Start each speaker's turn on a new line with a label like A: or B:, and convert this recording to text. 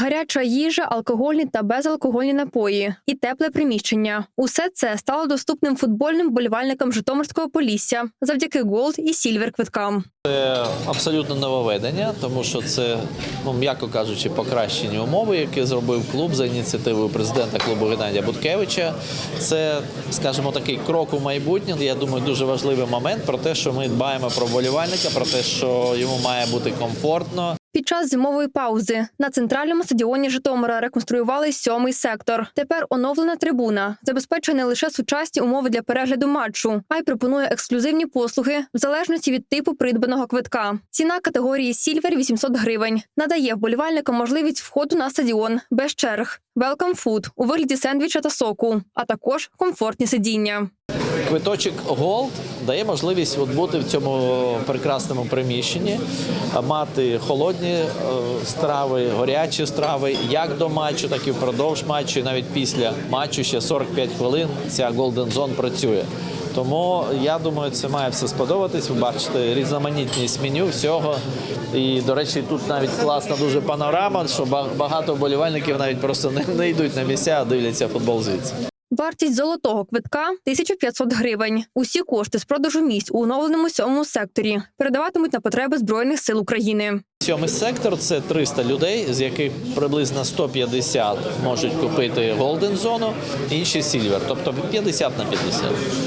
A: Гаряча їжа, алкогольні та безалкогольні напої і тепле приміщення. Усе це стало доступним футбольним вболівальникам Житомирського Полісся завдяки Голд і Сільвер квиткам.
B: Це абсолютно нововведення, тому що це, ну м'яко кажучи, покращені умови, які зробив клуб за ініціативою президента клубу Геннадія Буткевича. Це, скажімо, такий крок у майбутнє. Я думаю, дуже важливий момент про те, що ми дбаємо про вболівальника, про те, що йому має бути комфортно.
A: Під час зимової паузи на центральному стадіоні Житомира реконструювали сьомий сектор. Тепер оновлена трибуна забезпечує не лише сучасні умови для перегляду матчу, а й пропонує ексклюзивні послуги в залежності від типу придбаного квитка. Ціна категорії Сільвер 800 гривень. Надає вболівальникам можливість входу на стадіон без черг, welcome food у вигляді сендвіча та соку, а також комфортні сидіння.
B: Квиточок Gold дає можливість от бути в цьому прекрасному приміщенні, мати холодні е, страви, гарячі страви, як до матчу, так і впродовж матчу, і навіть після матчу ще 45 хвилин ця Golden Zone працює. Тому я думаю, це має все сподобатись. Ви бачите різноманітність меню всього. І, до речі, тут навіть класна дуже панорама, що багато вболівальників навіть просто не, не йдуть на місця, а дивляться футбол звідси.
A: Вартість золотого квитка 1500 гривень. Усі кошти з продажу місць у оновленому сьомому секторі передаватимуть на потреби збройних сил України.
B: Сьомий сектор це 300 людей, з яких приблизно 150 можуть купити голден зону, інші сільвер, тобто 50 на 50.